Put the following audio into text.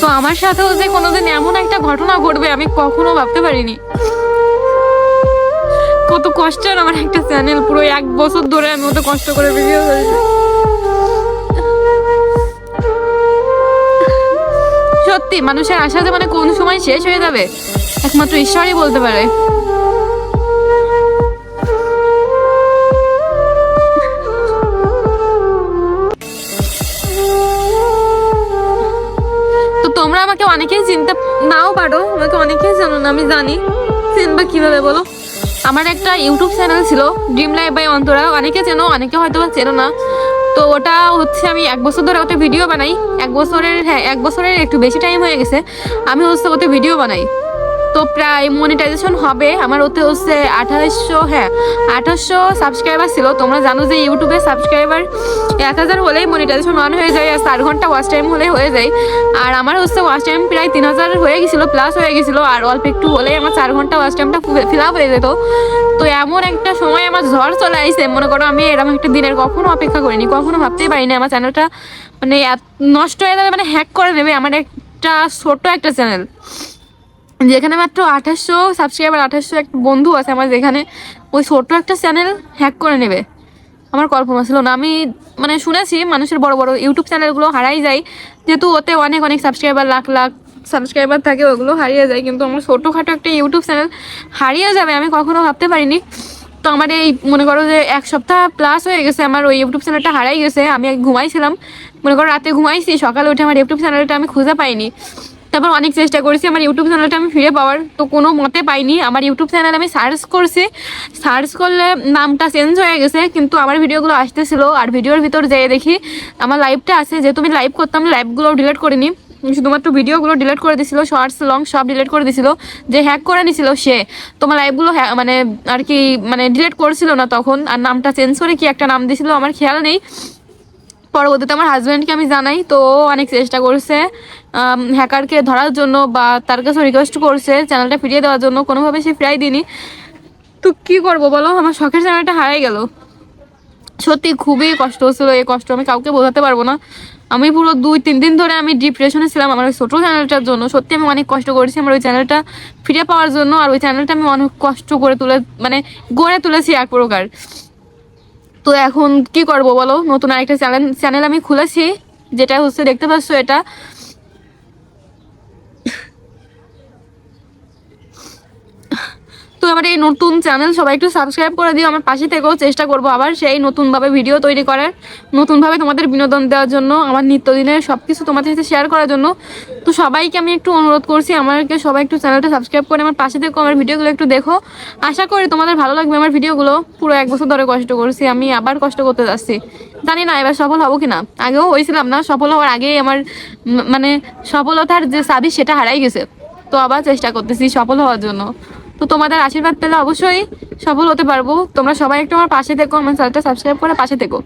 তো আমার সাথেও যে কোনোদিন এমন একটা ঘটনা ঘটবে আমি কখনো ভাবতে পারিনি। কত কষ্টের আমার একটা চ্যানেল পুরো এক বছর ধরে আমি অত কষ্ট করে ভিডিও সত্যি, মানুষের আশা যে মানে কোন সময় শেষ হয়ে যাবে, একমাত্র ঈশ্বরই বলতে পারে। আমাকে অনেকেই চিনতে নাও পারো আমাকে অনেকেই জানো না, আমি জানি। চিনবা কীভাবে বলো? আমার একটা ইউটিউব চ্যানেল ছিল ড্রিম লাইফ বাই অন্তরা অনেকে চেনো, অনেকে হয়তো বা চেনো না। তো ওটা হচ্ছে আমি এক বছর ধরে ওতে ভিডিও বানাই। এক বছরের হ্যাঁ এক বছরের একটু বেশি টাইম হয়ে গেছে। আমি হচ্ছে ওতে ভিডিও বানাই। তো প্রায় মনিটাইজেশন হবে। আমার ওতে হচ্ছে আঠাশশো হ্যাঁ আঠাশশো সাবস্ক্রাইবার ছিল। তোমরা জানো যে ইউটিউবে সাবস্ক্রাইবার এক হাজার হলেই মনিটাইজেশন অন হয়ে যায় আর চার ঘণ্টা ওয়াচ টাইম হলে হয়ে যায়। আর আমার হচ্ছে ওয়াচ টাইম প্রায় তিন হাজার হয়ে গেছিল প্লাস হয়ে গেছিল আর অল্প একটু হলেই আমার চার ঘণ্টা ওয়াচ টাইমটা ফিল আপ হয়ে যেত। তো এমন একটা সময় আমার ঝড় চলে আসছে মনে করো আমি এরকম একটা দিনের কখনো অপেক্ষা করিনি, কখনো ভাবতেই পারিনি আমার চ্যানেলটা মানে নষ্ট হয়ে যাবে মানে হ্যাক করে নেবে আমার একটা ছোট্ট একটা চ্যানেল যেখানে মাত্র আঠাশশো সাবস্ক্রাইবার আঠাশশো একটা বন্ধু আছে আমার যেখানে ওই ছোট্ট একটা চ্যানেল হ্যাক করে নেবে। আমার কল্পনা ছিল না, আমি মানে শুনেছি মানুষের বড় বড় ইউটিউব চ্যানেলগুলো হারাই যায়, যেহেতু ওতে অনেক অনেক সাবস্ক্রাইবার লাখ লাখ সাবস্ক্রাইবার থাকে, ওগুলো হারিয়ে যায়, কিন্তু আমার ছোটোখাটো একটা ইউটিউব চ্যানেল হারিয়ে যাবে আমি কখনো ভাবতে পারিনি। তো আমার এই, মনে করো যে এক সপ্তাহ প্লাস হয়ে গেছে আমার ওই ইউটিউব চ্যানেলটা হারাই গেছে, আমি ঘুমাইছিলাম, মনে করো রাতে ঘুমাইছি, সকালে উঠে আমার ইউটিউব চ্যানেলটা আমি খুঁজে পাইনি। তারপর অনেক চেষ্টা করেছি, আমার ইউটিউব চ্যানেলটা আমি ফিরে পাওয়ার। তো কোনো মতে পাইনি। আমার ইউটিউব চ্যানেল আমি সার্চ করছি। সার্চ করলে নামটা চেঞ্জ হয়ে গেছে, কিন্তু আমার ভিডিওগুলো আসতেছিল। আর ভিডিওর ভিতর যেয়ে দেখি, আমার লাইভটা আছে। যেহেতু আমি লাইভ করতাম লাইভগুলো ডিলিট করিনি। শুধুমাত্র ভিডিওগুলো ডিলিট করে দিছিল শর্টস লং সব ডিলিট করে দিছিল। যে হ্যাক করে নিছিল সে। তোমার লাইভগুলো মানে আর কি মানে ডিলিট করছিল না তখন। আর নামটা চেঞ্জ করে কি একটা নাম দিছিল, আমার খেয়াল নেই। পরবর্তীতে আমার হাজব্যান্ডকে আমি জানাই, তো অনেক চেষ্টা করছে হ্যাকারকে ধরার জন্য বা তার কাছে রিকোয়েস্ট করছে চ্যানেলটা ফিরিয়ে দেওয়ার জন্য, কোনোভাবে সে ফিরাই দিনি তো কি করব বলো? আমার শখের চ্যানেলটা হারাই গেল। সত্যি খুবই কষ্ট হচ্ছিল, এই কষ্ট আমি কাউকে বোঝাতে পারব না। আমি পুরো দুই, তিন দিন ধরে আমি ডিপ্রেশনে ছিলাম, আমার ওই ছোটো চ্যানেলটার জন্য। সত্যি আমি অনেক কষ্ট করেছি আমার ওই চ্যানেলটা ফিরে পাওয়ার জন্য, আর ওই চ্যানেলটা আমি অনেক কষ্ট করে তুলে মানে গড়ে তুলেছি এক প্রকার। তো এখন কি করব বলো? নতুন আরেকটা চ্যানেল চ্যানেল আমি খুলেছি, যেটা হচ্ছে দেখতে পাচ্ছ এটা তো আমার এই নতুন চ্যানেল সবাই একটু সাবস্ক্রাইব করে দিও। আমার পাশে থেকেও চেষ্টা করব আবার সেই নতুনভাবে ভিডিও তৈরি করার, নতুনভাবে তোমাদের বিনোদন দেওয়ার জন্য, আমার নিত্যদিনের সব কিছু তোমাদের সাথে শেয়ার করার জন্য। তো সবাইকে আমি একটু অনুরোধ করছি, আমাকে সবাই একটু চ্যানেলটা সাবস্ক্রাইব করে, আমার পাশে থেকেও আমার ভিডিওগুলো একটু দেখো। আশা করি তোমাদের ভালো লাগবে আমার ভিডিওগুলো পুরো এক বছর ধরে কষ্ট করছি, আমি আবার কষ্ট করতে যাচ্ছি। জানি না এবার সফল হব কিনা। আগেও হয়েছিলাম না, সফল হওয়ার আগেই আমার মানে সফলতার যে চাবি সেটা হারাই গেছে। তো আবার চেষ্টা করতেছি সফল হওয়ার জন্য। তো তোমাদের আশীর্বাদ পেলে অবশ্যই সফল হতে পারব। তোমরা সবাই একটু আমার পাশে থেকো, আমার চ্যানেলটা সাবস্ক্রাইব করে পাশে থেকো।